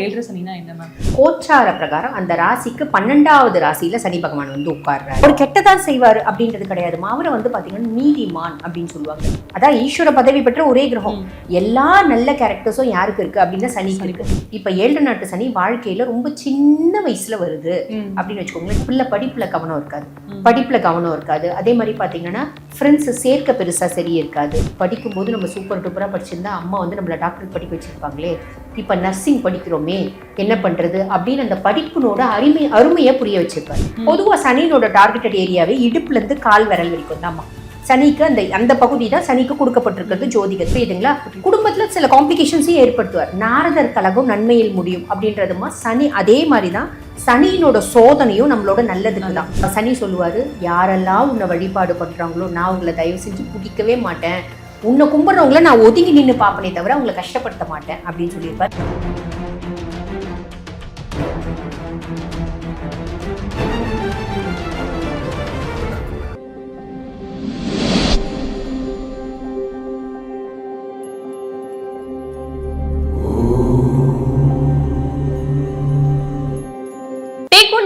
ஏழரை சனினா என்ன மேம் கோச்சார பிரகாரம் அந்த ராசிக்கு பன்னெண்டாவது ராசியில சனி பகவான் வந்து உட்கார்றாரு. ஒரு கெட்டதான் செய்வாரு அப்படின்றது கிடையாதுமா அவரை வந்து பாத்தீங்கன்னா நீதிமான் அப்படின்னு சொல்லுவாங்க. அதான் ஈஸ்வர பதவி பெற்ற ஒரே கிரகம். எல்லா நல்ல கேரக்டர்ஸும் யாருக்கு இருக்கு? அப்படின்னா சனிக்கு இருக்கு. இப்ப ஏழு நாட்டு சனி வாழ்க்கையில ரொம்ப சின்ன வயசுல வருது. அப்படின்னு வச்சுக்கோங்களேன். பிள்ளை படிப்புல கவனம் இருக்காது. படிப்புல கவனம் இருக்காது. அதே மாதிரி பாத்தீங்கன்னா ஃப்ரெண்ட்ஸ் சேர்க்க பெருசா சரி இருக்காது. படிக்கும்போது நம்ம சூப்பர் டூப்பரா படிச்சிருந்தா அம்மா வந்து நம்மள டாக்டர் படிக்க வச்சிருப்பாங்களே. இப்ப நர்சிங் படிக்கிறோமே என்ன பண்றது? அப்படின்னு அந்த படிப்பினோட அருமை அருமையை புரிய வச்சிருப்பாரு. ம். பொதுவா சனியினோட டார்கெட்டட் ஏரியாவே இடுப்புல இருந்து கால் விரல் வரைக்கும் தான்மா சனிக்கு அந்த அந்த பகுதி தான் சனிக்கு கொடுக்கப்பட்டிருக்கிறது ஜோதிகர். புரியுதுங்களா? குடும்பத்துல சில காம்ப்ளிகேஷன்ஸையும் ஏற்படுத்துவார். நாரதர் கழகம் நன்மையில் முடியும் அப்படின்றதுமா சனி அதே மாதிரி தான் சனியினோட சோதனையும் நம்மளோட நல்லதுக்கு தான். சனி சொல்லுவாரு யாரெல்லாம் உன்னை வழிபாடு பண்றாங்களோ நான் உங்களை தயவு செஞ்சு பிடிக்கவே மாட்டேன். உன்னை கும்பிட்றவங்கள நான் ஒதுங்கி நின்று பார்ப்பனே தவிர அவங்களை கஷ்டப்படுத்த மாட்டேன் அப்படின்னு சொல்லியிருப்பார்.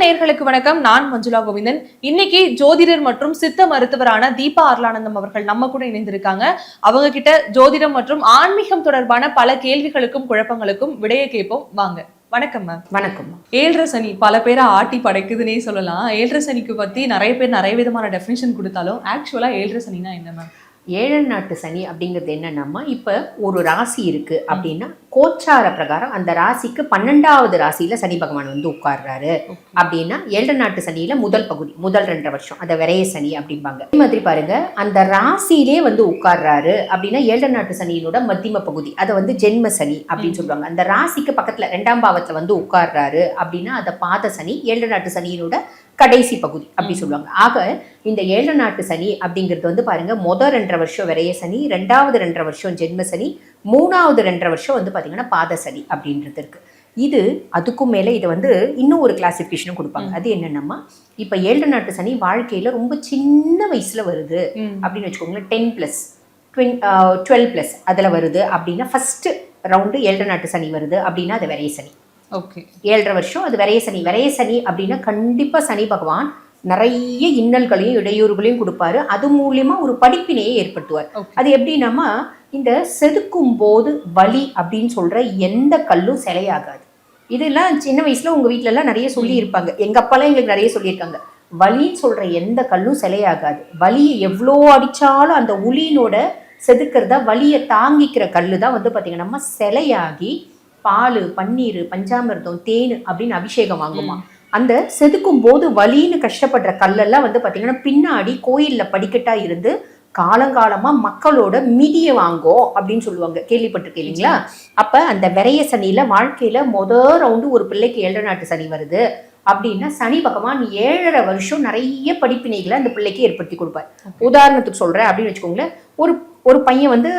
நேயர்களுக்கு வணக்கம். நான் மஞ்சுளா கோவிந்தன். இன்னைக்கு ஜோதிடர் மற்றும் சித்த மருத்துவரான தீபா அருளானந்தம் அவர்கள் நம்ம கூட இணைந்திருக்காங்க. அவங்க கிட்ட ஜோதிடம் மற்றும் ஆன்மீகம் தொடர்பான பல கேள்விகளுக்கும் குழப்பங்களுக்கும் விடைய கேட்போம். வாங்க. வணக்கம் மேம் வணக்கம். ஏழரை சனி பல பேரை ஆட்டி படைக்குதுன்னே சொல்லலாம். ஏழரை சனிக்கு பத்தி நிறைய பேர் நிறைய விதமான டெஃபினிஷன் கொடுத்தாலும் ஆக்சுவலா ஏழரை சனினா என்ன மேம் ஏழன் நாட்டு சனி அப்படிங்கிறது என்னன்னா இப்ப ஒரு ராசி இருக்கு அப்படின்னா கோச்சார பிரகாரம் அந்த ராசிக்கு பன்னெண்டாவது ராசியில சனி பகவான் வந்து உட்கார்றாரு. அப்படின்னா ஏழரை நாட்டு சனியில முதல் பகுதி முதல் ரெண்டரை வருஷம் அந்த விரைய சனி அப்படிம்பாங்க. அதே மாதிரி பாருங்க அந்த ராசியிலே வந்து உட்கார்றாரு அப்படின்னா ஏழரை நாட்டு சனியினோட மத்தியம பகுதி அதை வந்து ஜென்ம சனி அப்படின்னு சொல்லுவாங்க. அந்த ராசிக்கு பக்கத்துல ரெண்டாம் பாவத்துல வந்து உட்கார்றாரு அப்படின்னா அதை பாத சனி ஏழரை நாட்டு சனியினோட கடைசி பகுதி அப்படி சொல்லுவாங்க. ஆக இந்த ஏழரை நாட்டு சனி அப்படிங்கிறது வந்து பாருங்க முதல் ரெண்டரை வருஷம் விரைய சனி ரெண்டாவது ரெண்டரை வருஷம் ஜென்ம சனி மூணாவது ரெண்டரை வருஷம் வந்து பாத்தீங்கன்னா பாத சனி அப்படின்றது இருக்கு. இது அதுக்கும் மேலே இதை வந்து இன்னும் ஒரு கிளாசிஃபிகேஷனும் கொடுப்பாங்க. அது என்னென்னமா இப்போ ஏழரை நாட்டு சனி வாழ்க்கையில ரொம்ப சின்ன வயசுல வருது. அப்படின்னு வச்சுக்கோங்களேன் டென் ப்ளஸ் ட்வென் டுவெல் ப்ளஸ் அதில் வருது அப்படின்னா ஃபர்ஸ்ட் ரவுண்டு ஏழரை நாட்டு சனி வருது அப்படின்னா அது விரைய சனி. ஏழரை வருஷம் அது விரைய சனி. விரைய சனி அப்படின்னா கண்டிப்பா சனி பகவான் நிறைய இன்னல்களையும் இடையூறுகளையும் கொடுப்பாரு. அது மூலியமா ஒரு படிப்பினையை ஏற்படுத்துவார். ஓகே அது எப்படின்னாமா இந்த செதுக்கும் போது வலி அப்படின்னு சொல்ற எந்த கல்லும் சிலையாகாது. இதெல்லாம் சின்ன வயசுல உங்க வீட்ல எல்லாம் நிறைய சொல்லி இருப்பாங்க எங்க அப்பாலாம் எங்களுக்கு நிறைய சொல்லியிருக்காங்க. வலின்னு சொல்ற எந்த கல்லும் சிலையாகாது. வலியை எவ்வளோ அடிச்சாலும் அந்த உளியினோட செதுக்கிறதா வலியை தாங்கிக்கிற கல்லு தான் வந்து பாத்தீங்கன்னா நம்ம சிலையாகி பால் பன்னீர் பஞ்சாமிர்தம் தேன் அப்படின்னு அபிஷேகம் வாங்குமா? அந்த செதுக்கும் போது வலின்னு கஷ்டப்படுற கல்லெல்லாம் வந்து பாத்தீங்கன்னா பின்னாடி கோயில்ல படிக்கட்டா இருந்து காலங்காலமா மக்களோட மிதியை வாங்கோ அப்படின்னு சொல்லுவாங்க. கேள்விப்பட்டிருக்கீங்க இல்லைங்களா அப்ப அந்த விரைய சனியில வாழ்க்கையில முத ரவுண்டு ஒரு பிள்ளைக்கு ஏழரை நாட்டு சனி வருது. அப்படின்னா சனி பகவான் ஏழரை வருஷம் நிறைய படிப்பினைகளை அந்த பிள்ளைக்கு ஏற்படுத்தி கொடுப்பார். உதாரணத்துக்கு சொல்றேன் அப்படின்னு வச்சுக்கோங்களேன். ஒரு ஒரு பையன் வந்து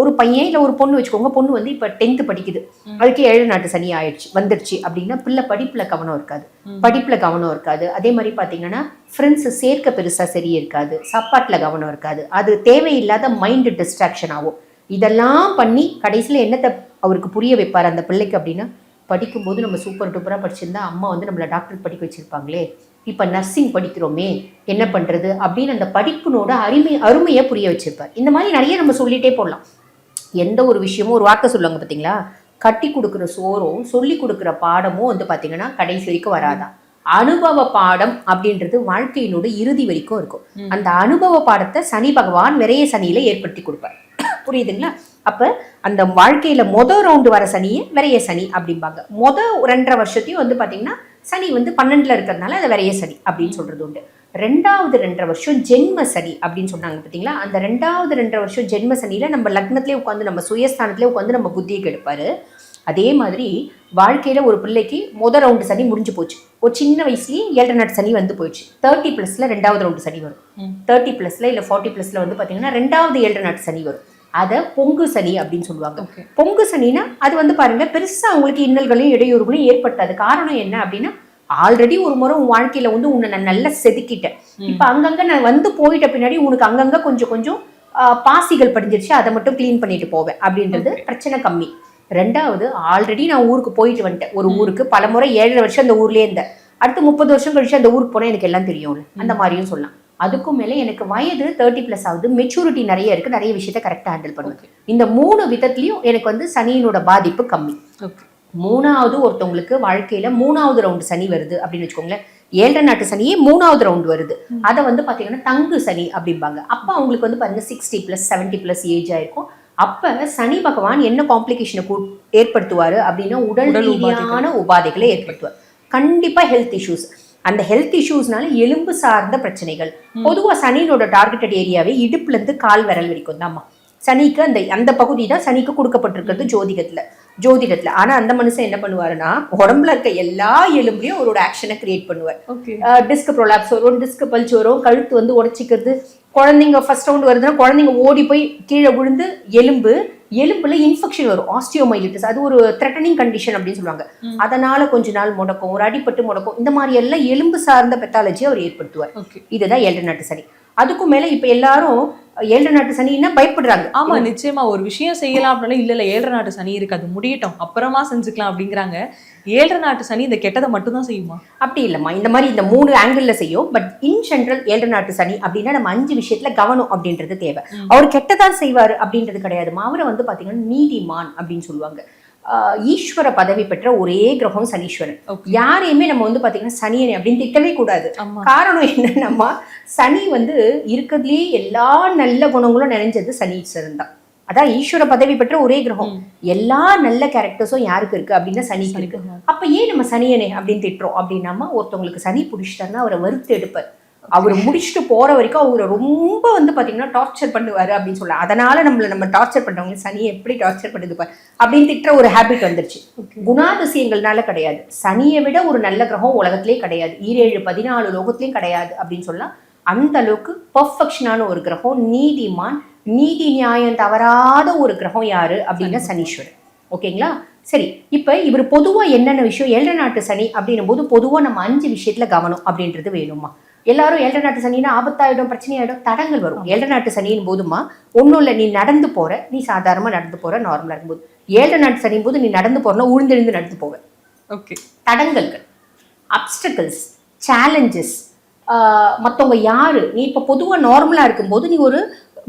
ஒரு பையன் இல்லை ஒரு பொண்ணு வச்சுக்கோங்க. பொண்ணு வந்து இப்போ டென்த்து படிக்குது. அதுக்கு ஏழு நாட்டு சனி ஆயிடுச்சு வந்துருச்சு அப்படின்னா பிள்ளை படிப்புல கவனம் இருக்காது. படிப்புல கவனம் இருக்காது. அதே மாதிரி பாத்தீங்கன்னா ஃப்ரெண்ட்ஸ் சேர்க்க பெருசா சரி இருக்காது. சாப்பாட்டுல கவனம் இருக்காது. அது தேவையில்லாத மைண்ட் டிஸ்ட்ராக்ஷன் ஆகும். இதெல்லாம் பண்ணி கடைசியில என்னத்தை அவருக்கு புரிய வைப்பார் அந்த பிள்ளைக்கு அப்படின்னா படிக்கும்போது நம்ம சூப்பர் டூப்பராக படிச்சிருந்தா அம்மா வந்து நம்மளை டாக்டர் படிக்க வச்சிருப்பாங்களே. இப்போ நர்சிங் படிக்கிறோமே என்ன பண்றது? அப்படின்னு அந்த படிப்பினோட அருமை அருமையை புரிய வச்சிருப்பார். இந்த மாதிரி நிறைய நம்ம சொல்லிட்டே போடலாம். எந்த ஒரு விஷயமும் ஒரு வார்த்தை சொல்லுவாங்க பார்த்தீங்களா கட்டி கொடுக்குற சோறும் சொல்லி கொடுக்குற பாடமும் வந்து பார்த்தீங்கன்னா கடைசி வரைக்கும் வராதான் அனுபவ பாடம் அப்படின்றது வாழ்க்கையினோட இறுதி வரைக்கும் இருக்கும். அந்த அனுபவ பாடத்தை சனி பகவான் விரைய சனியில ஏற்படுத்தி கொடுப்பார். புரியுதுங்களா? அப்ப அந்த வாழ்க்கையில மொத ரவுண்டு வர சனியை விரைய சனி அப்படிம்பாங்க. மொத ரெண்டரை வருஷத்தையும் வந்து பாத்தீங்கன்னா சனி வந்து பன்னெண்டுல இருக்கிறதுனால அதை விரைய சனி அப்படின்னு சொல்றது உண்டு. ரெண்டாவது ரெண்டரை வருஷம் ஜென்ம சனி அப்படின்னு சொன்னாங்க பார்த்தீங்களா அந்த ரெண்டாவது ரெண்டரை வருஷம் ஜென்ம சனியில நம்ம லக்னத்திலே உட்காந்து நம்ம சுயஸ்தானத்திலே உட்காந்து நம்ம புத்தியை கெடுப்பாரு. அதே மாதிரி வாழ்க்கையில ஒரு பிள்ளைக்கு முத ரவுண்டு சனி முடிஞ்சு போச்சு. ஒரு சின்ன வயசுலயே ஏழரை நாட்டு சனி வந்து போயிடுச்சு. தேர்ட்டி பிளஸ்ல ரெண்டாவது ரவுண்டு சனி வரும். தேர்ட்டி பிளஸ்ல இல்ல ஃபார்ட்டி பிளஸ்ல வந்து பாத்தீங்கன்னா ரெண்டாவது ஏழரை நாட்டு சனி வரும். அதை பொங்கு சனி அப்படின்னு சொல்லுவாங்க. பொங்கு சனினா அது வந்து பாருங்க பெருசா அவங்களுக்கு இன்னல்களையும் இடையூறுகளையும் ஏற்படுத்தாது காரணம் என்ன அப்படின்னா ஆல்ரெடி ஒரு முறை உன் வாழ்க்கையில வந்து உன்னை நான் நல்லா செதுக்கிட்டேன். இப்ப அங்கங்க நான் வந்து போயிட்ட பின்னாடி உனக்கு அங்கங்க கொஞ்சம் கொஞ்சம் பாசிகள் படிஞ்சிருச்சு அதை மட்டும் க்ளீன் பண்ணிட்டு போவேன் அப்படின்றது. பிரச்சனை கம்மி. ரெண்டாவது ஆல்ரெடி நான் ஊருக்கு போயிட்டு வந்துட்டேன். ஒரு ஊருக்கு பல முறை ஏழரை வருஷம் அந்த ஊர்லயே இருந்தேன். அடுத்து முப்பது வருஷம் கழிச்சு அந்த ஊருக்கு போனா எனக்கு எல்லாம் தெரியும்ல. அந்த மாதிரியும் சொல்லலாம். அதுக்கும் மேல எனக்கு வயது தேர்ட்டி பிளஸ் ஆகுது. மெச்சூரிட்டி நிறைய இருக்கு. நிறைய விஷயத்த கரெக்டா ஹேண்டில் பண்ணுவேன் இந்த மூணு விதத்துலயும் எனக்கு வந்து சனியினோட பாதிப்பு கம்மி. மூணாவது ஒருத்தவங்களுக்கு வாழ்க்கையில மூணாவது ரவுண்டு சனி வருது அப்படின்னு வச்சுக்கோங்களேன். ஏழரை நாட்டு சனியே மூணாவது ரவுண்ட் வருது. அதை வந்து பாத்தீங்கன்னா தங்கு சனி அப்படிம்பாங்க. அப்ப அவங்களுக்கு வந்து பாருங்க sixty plus seventy plus age ஆயிருக்கும். அப்ப சனி பகவான் என்ன காம்ப்ளிகேஷனை ஏற்படுத்துவாரு அப்படின்னா உடல் ரீதியான உபாதைகளை. ஏற்படுத்துவார். கண்டிப்பா ஹெல்த் இஷ்யூஸ் அந்த ஹெல்த் இஷ்யூஸ்னால எலும்பு சார்ந்த பிரச்சனைகள். பொதுவா சனியினோட டார்கெட்டட் ஏரியாவே இடுப்புல இருந்து கால் விரல் வரைக்கும் தான்மா. சனிக்கு அந்த அந்த பகுதி தான் சனிக்கு கொடுக்கப்பட்டிருக்கிறது ஜோதிடத்துல ஜோதிடத்துல. ஆனா அந்த மனுஷன் என்ன பண்ணுவாருன்னா உடம்புல இருக்க எல்லா எலும்புலயும் அவரோட ஆக்ஷனை கிரியேட் பண்ணுவார். டிஸ்க் ப்ரோலாப்ஸ் வரும் டிஸ்க் பல்ச் வரும் கழுத்து வந்து உடச்சிக்கிறது. குழந்தைங்க ஃபர்ஸ்ட் ரவுண்ட் வருதுன்னா குழந்தைங்க ஓடி போய் கீழே விழுந்து எலும்பு எலும்புல இன்ஃபெக்ஷன் வரும். ஆஸ்டியோமைலிட்டிஸ் அது ஒரு த்ரெட்டனிங் கண்டிஷன் அப்படின்னு சொல்லுவாங்க. அதனால கொஞ்ச நாள் முடக்கும் ஒரு அடிப்பட்டு முடக்கும் இந்த மாதிரி எல்லாம் எலும்பு சார்ந்த பெத்தாலஜி அவர் ஏற்படுத்துவார். இதுதான் ஏழரை நாட்டு சனி அதுக்கும் மேல இப்ப எல்லாரும் ஏழரை நாட்டு சனின்னா பயப்படுறாங்க. ஆமா நிச்சயமா. ஒரு விஷயம் செய்யலாம் அப்படின்னா இல்ல இல்ல ஏழரை நாட்டு சனி இருக்கு அது முடியட்டும். அப்புறமா செஞ்சுக்கலாம் அப்படிங்கிறாங்க. ஏழரை நாட்டு சனி இந்த கெட்டதை மட்டும் தான் செய்யுமா? அப்படி இல்லைம்மா. இந்த மாதிரி இந்த மூணு ஆங்கிள் செய்யும். பட் இன் ஜென்ரல் ஏழரை நாட்டு சனி அப்படின்னா நம்ம அஞ்சு விஷயத்துல கவனம் அப்படின்றது தேவை. அவர் கெட்டதான் செய்வாரு அப்படின்றது கிடையாதுமா. அவரை வந்து பாத்தீங்கன்னா நீதிமான் அப்படின்னு சொல்லுவாங்க. ஈஸ்வர பதவி பெற்ற ஒரே கிரகம் சனீஸ்வரன். யாரையுமே நம்ம வந்து பாத்தீங்கன்னா சனியனை அப்படின்னு திட்டவே கூடாது. காரணம் என்னன்னா சனி வந்து இருக்கிறதுலயே எல்லா நல்ல குணங்களும் நிறைஞ்சது சனீஸ்வரன் தான். அதான் ஈஸ்வர பதவி பெற்ற ஒரே கிரகம். எல்லா நல்ல கேரக்டர்ஸும் யாருக்கு இருக்கு அப்படின்னா சனிக்கு இருக்கு. அப்ப ஏன் நம்ம சனியனே அப்படின்னு திட்டுறோம் அப்படின்னாமா ஒருத்தவங்களுக்கு சனி பிடிச்சிட்டாருன்னா அவரை வறுத்து எடுப்பார். அவர் முடிச்சுட்டு போற வரைக்கும் அவரை ரொம்ப வந்து பாத்தீங்கன்னா டார்ச்சர் பண்ணுவாரு அப்படின்னு சொல்லலாம் அதனால நம்மள நம்ம டார்ச்சர் பண்றவங்க சனி எப்படி டார்ச்சர் பண்ணுது பாரு அப்படின்னு திட்டுற ஒரு ஹேபிட் வந்துருச்சு. குணாதிசயங்கள்னால கிடையாது. சனியை விட ஒரு நல்ல கிரகம் உலகத்திலே கிடையாது. ஈரேழு பதினாலு லோகத்திலையும் கிடையாது அப்படின்னு சொல்லலாம் அந்த அளவுக்கு பர்ஃபெக்ஷனான ஒரு கிரகம் நீதிமான் நீதி நியாயம் தவறாத ஒரு கிரகம் யாரு அப்படின்னா சனீஸ்வரன் ஓகேங்களா சரி இப்ப இவர் பொதுவா என்னென்ன விஷயம் ஏழரை நாட்டு சனி அப்படின்னும் போது பொதுவா நம்ம அஞ்சு விஷயத்துல கவனம் அப்படின்றது வேணுமா? எல்லாரும் ஏழரை நாட்டு சனின்னா ஆபத்தாயிடும் பிரச்சனையாயிடும் தடங்கள் வரும். ஏழரை நாட்டு சனியின் போதுமா? ஒன்றும் இல்லை நீ நடந்து போற நீ சாதாரணமா நடந்து போற நார்மலா இருக்கும்போது. ஏழரை நாட்டு சனியின் போது நீ நடந்து போறனா உழுந்தெழுந்து நடந்து போவ. ஓகே தடங்கல்கள் அப்டக்கல்ஸ் சேலஞ்சஸ் மற்றவங்க யாரு? நீ இப்போ பொதுவாக நார்மலாக இருக்கும்போது நீ ஒரு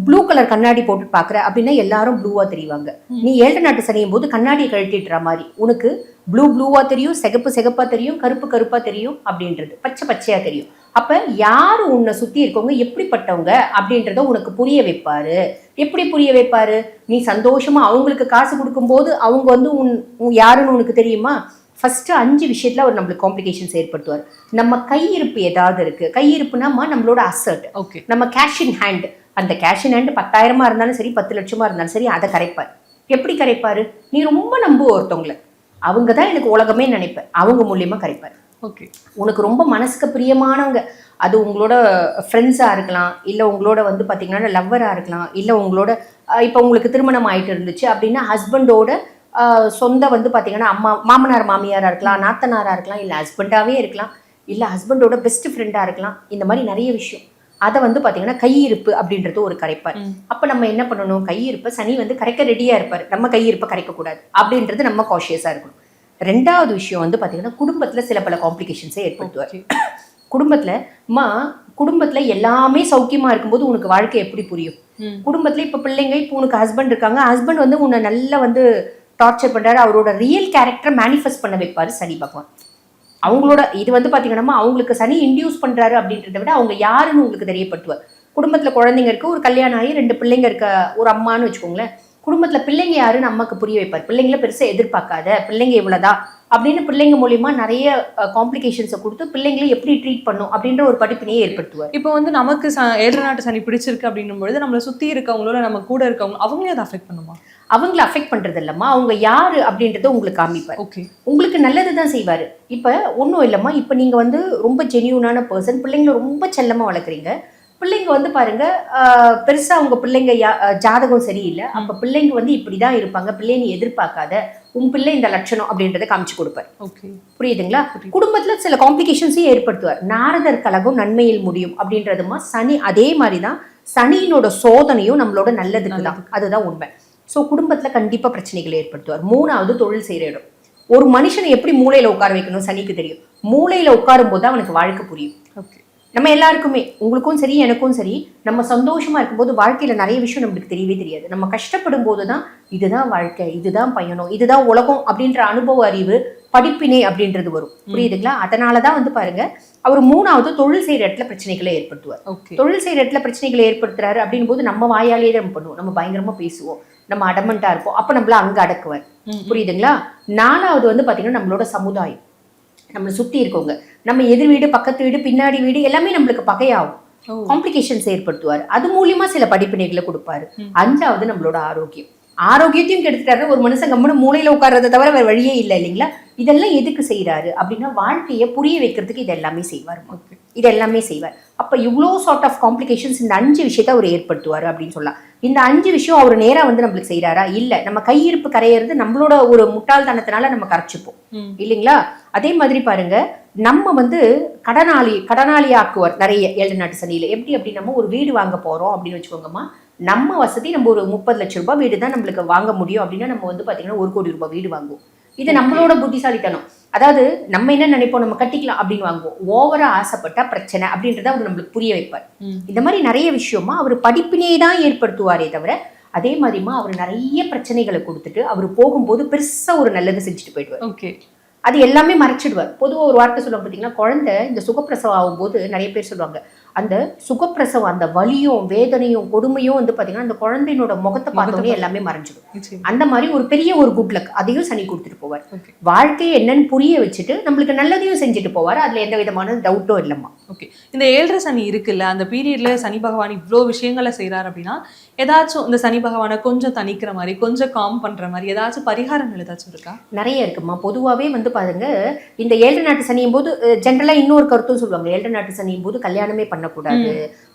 ப்ளூ கலர் கண்ணாடி போட்டு பார்க்குற அப்படின்னா எல்லாரும் ப்ளூவாக தெரிவாங்க. நீ ஏழரை நாட்டு சனியும் போது கண்ணாடியை கழட்டிடுற மாதிரி. உனக்கு ப்ளூ ப்ளூவாக தெரியும் சிகப்பு சிகப்பாக தெரியும் கருப்பு கருப்பாக தெரியும் அப்படின்றது. பச்சை பச்சையாக தெரியும். அப்போ யார் உன்னை சுற்றி இருக்கவங்க எப்படிப்பட்டவங்க அப்படின்றத உனக்கு புரிய வைப்பாரு. எப்படி புரிய வைப்பாரு? நீ சந்தோஷமா அவங்களுக்கு காசு கொடுக்கும்போது அவங்க வந்து உன் யாருன்னு உனக்கு தெரியுமா? ஃபர்ஸ்ட் அஞ்சு விஷயத்துல அவர் நம்மளுக்கு காம்ப்ளிகேஷன்ஸ் ஏற்படுத்துவார். நம்ம கையிருப்பு ஏதாவது இருக்கு. கையிருப்புனாமா நம்மளோட அசர்ட் ஓகே நம்ம கேஷ் இன் ஹேண்ட் அந்த கேஷ் இன் ஹேண்ட் பத்தாயிரமா இருந்தாலும் சரி பத்து லட்சமா இருந்தாலும் சரி அதை கரைப்பார். எப்படி கரைப்பாரு? நீ ரொம்ப நம்புவ ஒருத்தவங்கள. அவங்க தான் எனக்கு உலகமே நினைப்பேன் அவங்க மூலியமா கரைப்பார். ஓகே உனக்கு ரொம்ப மனசுக்கு பிரியமானவங்க அது உங்களோட ஃப்ரெண்ட்ஸாக இருக்கலாம் இல்லை உங்களோட வந்து பார்த்தீங்கன்னா லவ்வராக இருக்கலாம் இல்லை உங்களோட இப்போ உங்களுக்கு திருமணம் ஆயிட்டு இருந்துச்சு அப்படின்னா ஹஸ்பண்டோட சொந்த வந்து பார்த்தீங்கன்னா அம்மா மாமனார் மாமியாராக இருக்கலாம் நாத்தனாராக இருக்கலாம் இல்லை ஹஸ்பண்டாகவே இருக்கலாம் இல்லை ஹஸ்பண்டோட பெஸ்ட் ஃப்ரெண்டாக இருக்கலாம் இந்த மாதிரி நிறைய விஷயம். அதை வந்து பார்த்தீங்கன்னா கையிருப்பு அப்படின்றது ஒரு கரைப்பார். அப்போ நம்ம என்ன பண்ணணும்? கையிருப்பை சனி வந்து கரைக்க ரெடியாக இருப்பார். நம்ம கையிருப்பை கரைக்கக்கூடாது. அப்படின்றது நம்ம காஷியஸாக இருக்கணும். ரெண்டாவது விஷயம் வந்து பார்த்தீங்கன்னா குடும்பத்தில் சில பல காம்ப்ளிகேஷன்ஸை ஏற்படுத்துவார். குடும்பத்துல அம்மா குடும்பத்துல எல்லாமே சௌக்கியமா இருக்கும்போது உனக்கு வாழ்க்கை எப்படி புரியும்? குடும்பத்துல இப்ப பிள்ளைங்க இப்போ உனக்கு ஹஸ்பண்ட் இருக்காங்க ஹஸ்பண்ட் வந்து உன்னை நல்லா வந்து டார்ச்சர் பண்றாரு அவரோட ரியல் கேரக்டர் மேனிஃபெஸ்ட் பண்ண வைப்பாரு சனி பகவான். அவங்களோட இது வந்து பாத்தீங்கன்னா அவங்களுக்கு சனி இன்டியூஸ் பண்றாரு அப்படின்றத விட அவங்க யாருன்னு உங்களுக்கு தெரியப்படுத்துவார். குடும்பத்துல குழந்தைங்க இருக்கு ஒரு கல்யாணம் ஆகி ரெண்டு பிள்ளைங்க இருக்க ஒரு அம்மான்னு வச்சுக்கோங்களேன். குடும்பத்துல பிள்ளைங்க யாருன்னு அம்மாக்கு புரிய வைப்பார். பிள்ளைங்கள பெருசா எதிர்பார்க்காத பிள்ளைங்க இவ்வளவுதான் அப்படின்னு பிள்ளைங்க மூலியமா நிறைய காம்ப்ளிகேஷன்ஸை கொடுத்து பிள்ளைங்களை எப்படி ட்ரீட் பண்ணும் அப்படின்ற ஒரு படிப்பினையே ஏற்படுத்துவார். இப்போ வந்து நமக்கு ச- ஏழரை நாட்டு சனி பிடிச்சிருக்கு அப்படின்னும் பொழுது நம்மளை சுத்தி இருக்கவங்களோட நம்ம கூட இருக்கவங்க அவங்களே அதை அஃபெக்ட் பண்ணுமா? அவங்கள அஃபெக்ட் பண்றது இல்லம்மா அவங்க யாரு அப்படின்றத உங்களுக்கு காமிப்பார். ஓகே உங்களுக்கு நல்லது தான் செய்வார். இப்போ ஒன்றும் இல்லைம்மா. இப்போ நீங்கள் வந்து ரொம்ப ஜெனியூனான பர்சன் பிள்ளைங்களை ரொம்ப செல்லமாக வளர்க்குறீங்க. பிள்ளைங்க வந்து பாருங்க பெருசா அவங்க பிள்ளைங்க ஜாதகம் சரியில்லை. அப்போ பிள்ளைங்க வந்து இப்படி தான் இருப்பாங்க. பிள்ளை நீ எதிர்பார்க்காத. உன் பிள்ளை இந்த லட்சணம் அப்படின்றத காமிச்சு கொடுப்பார். ஓகே. புரியுதுங்களா? குடும்பத்துல சில காம்ப்ளிகேஷன்ஸையும் ஏற்படுத்துவார். நாரதர் கழகம் நன்மையில் முடியும் அப்படின்றதுமா சனி அதே மாதிரி தான் சனியினோட சோதனையும் நம்மளோட நல்லதுக்கு. தான் அதுதான் உண்மை. ஸோ குடும்பத்துல கண்டிப்பா பிரச்சனைகளை ஏற்படுத்துவார். மூணாவது தொழில் செய்யற இடம். ஒரு மனுஷனை எப்படி மூளையில உட்கார வைக்கணும்? சனிக்கு தெரியும். மூளையில உட்காரும் போது அவனுக்கு வாழ்க்கை புரியும். ஓகே. நம்ம எல்லாருக்குமே உங்களுக்கும் சரி எனக்கும் சரி நம்ம சந்தோஷமா இருக்கும்போது வாழ்க்கையில நிறைய விஷயம் நம்மளுக்கு தெரியவே தெரியாது. நம்ம கஷ்டப்படும் போது தான் இதுதான் வாழ்க்கை இதுதான் பயணம் இதுதான் உலகம் அப்படின்ற அனுபவ அறிவு படிப்பினை அப்படின்றது வரும். புரியுதுங்களா? அதனால தான் வந்து பாருங்க அவர் மூணாவது தொழில் செய்யற இடத்துல பிரச்சனைகளை ஏற்படுத்துவார். தொழில் செய்யற இடத்துல பிரச்சனைகளை ஏற்படுத்துறாரு அப்படின் போது நம்ம வாயாலேயே நம்ம பண்ணுவோம். நம்ம பயங்கரமா பேசுவோம். நம்ம அடமெண்டா இருப்போம். அப்ப நம்மள அங்க அடக்குவார். புரியுதுங்களா? நாலாவது வந்து பாத்தீங்கன்னா நம்மளோட சமுதாயம். நம்மளை சுத்தி இருக்கவங்க. நம்ம எதிர் வீடு பக்கத்து வீடு பின்னாடி வீடு எல்லாமே நம்மளுக்கு பகையாகும். காம்ப்ளிகேஷன்ஸ் ஏற்படுத்துவார். அது மூலியமா சில படிப்பினைகளை கொடுப்பாரு. அஞ்சாவது நம்மளோட ஆரோக்கியம். ஆரோக்கியத்தையும் கெடுத்துட்டாரு ஒரு மனுஷன் கம்முன்னு மூலையில உட்கார்றதை தவிர வேற வழியே இல்லை இல்லைங்களா? இதெல்லாம் எதுக்கு செய்றாரு? அப்படின்னா வாழ்க்கையை புரிய வைக்கிறதுக்கு இது எல்லாமே செய்வார். இது எல்லாமே செய்வார். அப்ப இவ்வளோ சார்ட் ஆஃப் காம்ப்ளிகேஷன்ஸ் இந்த அஞ்சு விஷயத்த அவர் ஏற்படுத்துவார் அப்படின்னு சொல்லலாம். இந்த அஞ்சு விஷயம் அவர் நேரா வந்து நம்மளுக்கு செய்றாரா? இல்ல. நம்ம கையிருப்பு கரையிறது நம்மளோட ஒரு முட்டாள்தனத்தினால நம்ம கரைச்சிப்போம். இல்லைங்களா? அதே மாதிரி பாருங்க நம்ம வந்து கடனாளி கடனாளி ஆக்குவார் நிறைய ஏழு நாட்டு சனியில. எப்படி அப்படி நம்ம ஒரு வீடு வாங்க போறோம் அப்படின்னு வச்சுக்கோங்கம்மா. நம்ம வசதி நம்ம ஒரு முப்பது லட்சம் ரூபாய் வீடு தான் நம்மளுக்கு வாங்க முடியும். அப்படின்னா நம்ம வந்து பாத்தீங்கன்னா ஒரு கோடி ரூபாய் வீடு வாங்குவோம். இது நம்மளோட புத்திசாலித்தனம். அதாவது நம்ம என்ன நினைப்போம்? நம்ம கட்டிக்கலாம் அப்படின்னு வாங்குவோம். ஓவரா ஆசைப்பட்டா பிரச்சனை அப்படின்றத அவர் நம்மளுக்கு புரிய வைப்பார். இந்த மாதிரி நிறைய விஷயமா அவர் படிப்பினையை தான் ஏற்படுத்துவாரே தவிர அதே மாதிரிமா அவர் நிறைய பிரச்சனைகளை கொடுத்துட்டு அவர் போகும்போது பெருசா ஒரு நல்லது செஞ்சுட்டு போயிடுவார். ஓகே. அது எல்லாமே மறைச்சிடுவார். பொதுவா ஒரு வார்த்தை சொல்லுவாங்க பார்த்தீங்கன்னா குழந்தை இந்த சுகப்பிரசவம் ஆகும்போது நிறைய பேர் சொல்லுவாங்க அந்த சுகப்பிரசவம் அந்த வலியும் வேதனையும் கொடுமையும் வந்து பார்த்தீங்கன்னா அந்த குழந்தையினோட முகத்தை பார்த்தோன்னே எல்லாமே மறைஞ்சிடும். அந்த மாதிரி ஒரு பெரிய ஒரு குட் லக் அதையும் சனி கொடுத்துட்டு போவார். வாழ்க்கையை என்னன்னு புரிய வச்சுட்டு நம்மளுக்கு நல்லதையும் செஞ்சுட்டு போவார். அதுல எந்த விதமான டவுட்டும் இல்லைம்மா. ஓகே இந்த ஏழரை சனி இருக்குல்ல அந்த பீரியட்ல சனி பகவான் இவ்வளோ விஷயங்களை செய்றாரு அப்படின்னா ஏதாச்சும் இந்த சனி பகவானை கொஞ்சம் தணிக்கிற மாதிரி கொஞ்சம் காம் பண்ற மாதிரி ஏதாச்சும் பரிகாரங்கள் ஏதாச்சும் இருக்கா? நிறைய இருக்குமா? பொதுவாகவே வந்து பாருங்க இந்த ஏழரை நாட்டு சனியும் போது ஜென்ரலா இன்னொரு கருத்தும் சொல்லுவாங்க. ஏழரை நாட்டு சனியும் போது கல்யாணமே பண்ணக்கூடாது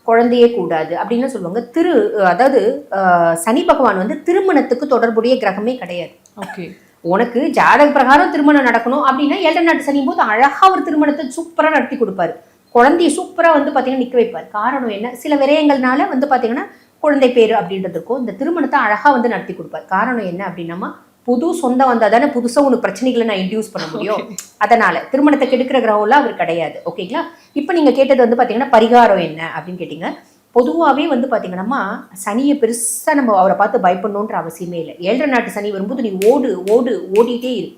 குழந்தையே கூடாது அப்படின்னு சொல்லுவாங்க. திரு அதாவது சனி பகவான் வந்து திருமணத்துக்கு தொடர்புடைய கிரகமே கிடையாது. ஓகே உனக்கு ஜாதக பிரகாரம் திருமணம் நடக்கணும் அப்படின்னா ஏழரை நாட்டு சனியும் போது அழகா ஒரு திருமணத்தை சூப்பரா நடத்தி கொடுப்பாரு. குழந்தைய சூப்பராக வந்து பார்த்தீங்கன்னா நிற்க வைப்பார். காரணம் என்ன? சில விரயங்கள்னால வந்து பார்த்தீங்கன்னா குழந்தை பேர் அப்படின்றது இருக்கும். இந்த திருமணத்தை அழகாக வந்து நடத்தி கொடுப்பார். காரணம் என்ன அப்படின்னா புது சொந்தம் வந்தால் தானே புதுசாக உனக்கு பிரச்சனைகளை நான் இன்டியூஸ் பண்ண முடியும். அதனால திருமணத்தை கெடுக்கிற கிரகம்லாம் அவர் கிடையாது. ஓகேங்களா இப்போ நீங்கள் கேட்டது வந்து பார்த்தீங்கன்னா பரிகாரம் என்ன அப்படின்னு கேட்டீங்க. பொதுவாகவே வந்து பார்த்தீங்கன்னா சனியை பெருசாக நம்ம அவரை பார்த்து பயப்படணுன்ற அவசியமே இல்லை. ஏழரை நாட்டு சனி வரும்போது நீ ஓடு ஓடு ஓடிட்டே இரு.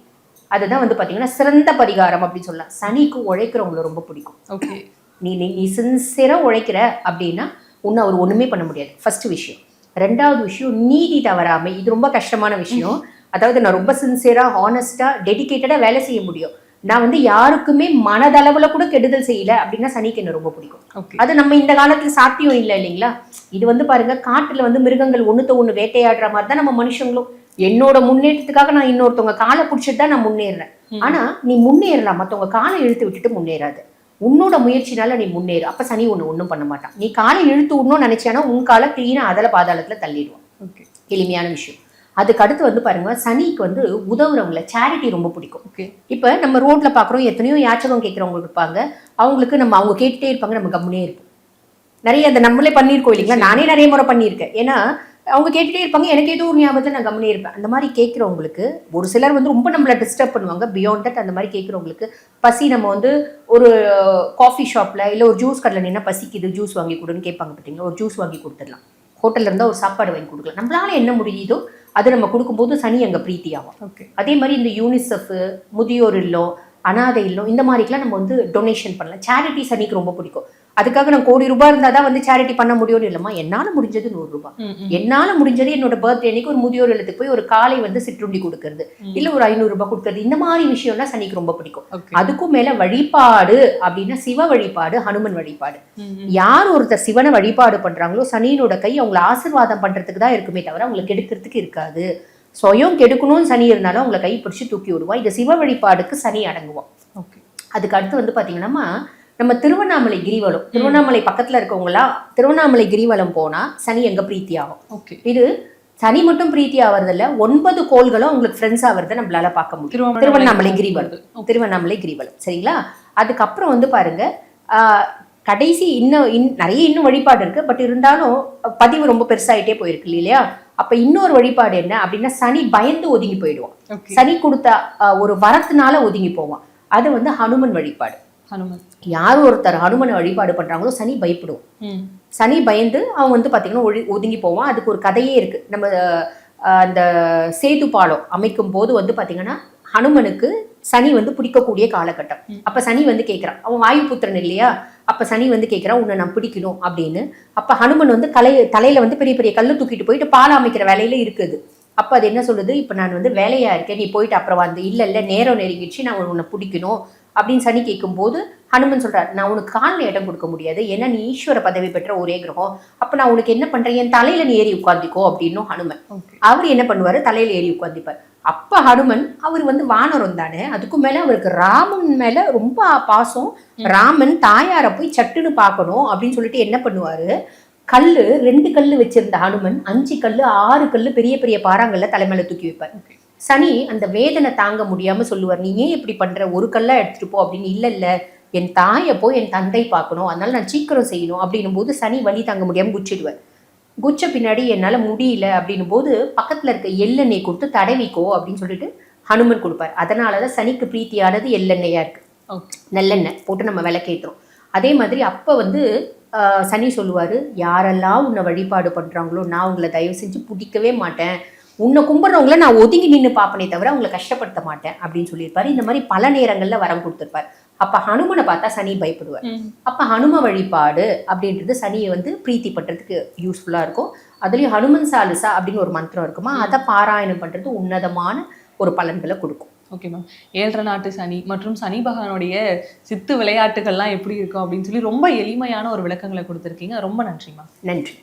அதுதான் வந்து பாத்தீங்கன்னா சிறந்த பரிகாரம் அப்படின்னு சொல்லலாம். சனிக்கு உழைக்கிறவங்களை ரொம்ப பிடிக்கும். ஓகே நீ நீ நீ சின்சியராக உழைக்கிற அப்படின்னா உன்னை அவர் ஒண்ணுமே பண்ண முடியாது. ஃபர்ஸ்ட் விஷயம். ரெண்டாவது விஷயம் நீதி தவறாமை. இது ரொம்ப கஷ்டமான விஷயம். அதாவது நான் ரொம்ப சின்சியரா ஹானஸ்டா டெடிகேட்டடா வேலை செய்ய முடியும். நான் வந்து யாருக்குமே மனதளவுல கூட கெடுதல் செய்யல அப்படின்னா சனிக்கு என்ன ரொம்ப பிடிக்கும். அது நம்ம இந்த காலத்துல சாத்தியம் இல்லை இல்லைங்களா? இது வந்து பாருங்க காட்டுல வந்து மிருகங்கள் ஒண்ணுத்த ஒண்ணு வேட்டையாடுற மாதிரி தான் நம்ம மனுஷங்களும் என்னோட முன்னேற்றத்துக்காக நான் இன்னொருத்தவங்க காலை பிடிச்சிட்டு தான் நான் முன்னேறுறேன் ஆனா நீ முன்னேறலாம். மத்தவங்க காலை இழுத்து விட்டுட்டு முன்னேறாது. உன்னோட முயற்சினால நீ முன்னேறு. அப்ப சனி ஒண்ணு ஒண்ணும் பண்ண மாட்டான். நீ காலை இழுத்து விடணும்னு நினைச்சானா உன் காலை கிளீனா அதல பாதாளத்துல தள்ளிடுவான். ஓகே. எளிமையான விஷயம். அதுக்கு அடுத்து வந்து பாருங்க சனிக்கு வந்து உதவுறவங்கள சேரிட்டி ரொம்ப பிடிக்கும். ஓகே. இப்ப நம்ம ரோட்ல பாக்குறோம் எத்தனையோ யாச்சகம் கேட்கறவங்க இருப்பாங்க. அவங்களுக்கு நம்ம அவங்க கேட்டுட்டே இருப்பாங்க நம்ம கம்முனே இருப்போம். நிறைய அந்த நம்மளே பண்ணியிருக்கோம் இல்லைங்களா? நானே நிறைய முறை பண்ணியிருக்கேன். ஏன்னா அவங்க கேட்டுட்டே இருப்பாங்க. எனக்கு ஏதோ ஒரு ஞாபகத்தில் நான் கம்முனே இருப்பேன். அந்த மாதிரி கேட்குறவங்களுக்கு ஒரு சிலர் வந்து ரொம்ப நம்மளை டிஸ்டர்ப் பண்ணுவாங்க. பியாண்ட் தட் அந்த மாதிரி கேட்குறவங்களுக்கு பசி நம்ம வந்து ஒரு காஃபி ஷாப்ல இல்லை ஒரு ஜூஸ் கடையில் நின்னா பசிக்குது ஜூஸ் வாங்கி கொடுன்னு கேட்பாங்க பார்த்தீங்களா ஒரு ஜூஸ் வாங்கி கொடுத்துடலாம். ஹோட்டல்ல இருந்தால் ஒரு சாப்பாடு வாங்கி கொடுக்கலாம். நம்மளால என்ன முடியுதோ அது நம்ம கொடுக்கும்போது சனி அங்கே பிரீத்தியாகும். ஓகே அதே மாதிரி இந்த யூனிசெஃப் முதியோர் இல்லம் அனாதை இல்லம் இந்த மாதிரிக்கெல்லாம் நம்ம வந்து டொனேஷன் பண்ணலாம். சேரிட்டி சனிக்கு ரொம்ப பிடிக்கும். அதுக்காக நான் கோடி ரூபாய் இருந்தால் தான் வந்து சேரிட்டி பண்ண முடியும்னு இல்லைம்மா. என்னால் முடிஞ்சது நூறு ரூபாய். என்னால் முடிஞ்சது என்னோட பர்த்டே அன்னைக்கு ஒரு முதியோர் இல்லத்துக்கு போய் ஒரு காலை வந்து சிற்றுண்டி கொடுக்கறது. இல்லை ஒரு ஐநூறு ரூபாய் கொடுக்கறது. இந்த மாதிரி விஷயம்லாம் சனிக்கு ரொம்ப பிடிக்கும். அதுக்கும் மேல வழிபாடு அப்படின்னா சிவ வழிபாடு ஹனுமன் வழிபாடு. யார் ஒருத்தர் சிவனை வழிபாடு பண்றாங்களோ சனியினோட கை அவங்கள ஆசீர்வாதம் பண்றதுக்கு தான் இருக்குமே தவிர அவங்களை கெடுக்கிறதுக்கு இருக்காது. சுயம் கெடுக்கணும்னு சனி இருந்தாலும் அவங்களை கை பிடிச்சு தூக்கி விடுவான். இந்த சிவ வழிபாடுக்கு சனி அடங்குவான். ஓகே. அதுக்கு அடுத்து வந்து பாத்தீங்கன்னா நம்ம திருவண்ணாமலை கிரிவலம். திருவண்ணாமலை பக்கத்துல இருக்கவங்களாம் திருவண்ணாமலை கிரிவலம் போனா சனி எங்க பிரீத்தி ஆகும். ஓகே. இது சனி மட்டும் பிரீத்தி ஆவறதில்ல ஒன்பது கோள்களும் உங்களுக்கு ஃப்ரெண்ட்ஸ் ஆவறத நம்மளால பார்க்க முடியும். திருவண்ணாமலை கிரிவலம். திருவண்ணாமலை கிரிவலம். சரிங்களா? அதுக்கப்புறம் வந்து பாருங்க கடைசி இன்னும் இன் நிறைய இன்னும் வழிபாடு இருக்கு. பட் இருந்தாலும் பதிவு ரொம்ப பெருசாயிட்டே போயிருக்கு இல்லையா? அப்ப இன்னொரு வழிபாடு என்ன அப்படின்னா சனி பயந்து ஒதுங்கி போயிடுவான். சனி கொடுத்த ஒரு வரத்தினால ஒதுங்கி போவான். அது வந்து ஹனுமன் வழிபாடு. யார் ஒருத்தர் ஹனுமனை வழிபாடு பண்றாங்களோ சனி பயப்படுவோம் ம். சனி பயந்து அவன் வந்து பாத்தீங்கன்னா ஒழி ஒதுங்கி போவான். அதுக்கு ஒரு கதையே இருக்கு. நம்ம அந்த சேது பாலம் அமைக்கும் போது வந்து பாத்தீங்கன்னா ஹனுமனுக்கு சனி வந்து பிடிக்கக்கூடிய காலகட்டம். அப்ப சனி வந்து கேட்கறான் அவன் வாயு புத்திரன் இல்லையா? அப்ப சனி வந்து கேட்கறான் உன்னை நான் பிடிக்கணும் அப்படின்னு. அப்ப ஹனுமன் வந்து கலை தலையில வந்து பெரிய பெரிய கல்லு தூக்கிட்டு போயிட்டு பாலம் அமைக்கிற வேலையில இருக்குது. அப்ப அது என்ன சொல்லுது? இப்ப நான் வந்து வேலையா இருக்கேன். நீ போயிட்டு அப்புறம் வந்து இல்ல இல்ல நேரம் நெருங்கிடுச்சு. நான் உன்னை பிடிக்கணும். அப்படின்னு சனி கேட்கும்போது ஹனுமன் சொல்றாரு நான் உனக்கு காலில் இடம் கொடுக்க முடியாது. ஏன்னா நீ ஈஸ்வர பதவி பெற்ற ஒரே கிரகம். அப்ப நான் உனக்கு என்ன பண்றேன்? என் தலையில நீ ஏறி உட்காந்துக்கோ அப்படின்னும் ஹனுமன். அவர் என்ன பண்ணுவாரு? தலையில ஏறி உட்காந்துப்பார் அப்ப ஹனுமன் அவர் வந்து வானரம் தானே அதுக்கும் மேல அவருக்கு ராமன் மேல ரொம்ப பாசம். ராமன் தாயாரை போய் சட்டுன்னு பார்க்கணும் அப்படின்னு சொல்லிட்டு என்ன பண்ணுவாரு? கல்லு ரெண்டு கல்லு வச்சிருந்த ஹனுமன் அஞ்சு கல்லு ஆறு கல்லு பெரிய பெரிய பாறாங்கல்ல தலைமையில தூக்கி வைப்பார். சனி அந்த வேதனை தாங்க முடியாம சொல்லுவார் நீ ஏன் இப்படி பண்ற? ஒரு கல்லா எடுத்துட்டு போ. அப்படின்னு இல்ல இல்ல. என் தாயை போய் என் தந்தை பார்க்கணும். அதனால நான் சீக்கிரம் செய்யணும். அப்படின்னும் போது சனி வலி தாங்க முடியாம குச்சிடுவார். குச்ச பின்னாடி என்னால முடியல அப்படின்னும் போது பக்கத்துல இருக்க எள்ளெண்ணெய் கொடுத்து தடவிக்கோ அப்படின்னு சொல்லிட்டு ஹனுமன் கொடுப்பார். அதனாலதான் சனிக்கு பிரீத்தியானது எள்ளெண்ணெயா இருக்கு. ஓகே. நல்லெண்ணெய் போட்டு நம்ம விளக்கேற்றுறோம் அதே மாதிரி அப்போ வந்து சனி சொல்லுவார் யாரெல்லாம் உன்னை வழிபாடு பண்ணுறாங்களோ நான் உங்களை தயவு செஞ்சு பிடிக்கவே மாட்டேன். உன்னை கும்பிட்றவங்கள நான் ஒதுங்கி நின்று பார்ப்பனே தவிர அவங்களை கஷ்டப்படுத்த மாட்டேன் அப்படின்னு சொல்லியிருப்பாரு. இந்த மாதிரி பல நேரங்களில் வரம் கொடுத்துருப்பார். அப்போ ஹனுமனை பார்த்தா சனி பயப்படுவார். அப்போ ஹனும வழிபாடு அப்படின்றது சனியை வந்து பிரீத்தி பண்ணுறதுக்கு யூஸ்ஃபுல்லாக இருக்கும். அதுலேயும் ஹனுமன் சாலிசா அப்படின்னு ஒரு மந்திரம் இருக்குமா? அதை பாராயணம் பண்ணுறது உன்னதமான ஒரு பலன்களை கொடுக்கும். ஓகே மேம் ஏழரை நாட்டு சனி மற்றும் சனி பகவானுடைய சித்து விளையாட்டுகள்லாம் எப்படி இருக்கும் அப்படின்னு சொல்லி ரொம்ப எளிமையான ஒரு விளக்கங்களை கொடுத்துருக்கீங்க. ரொம்ப நன்றி மேம் நன்றி.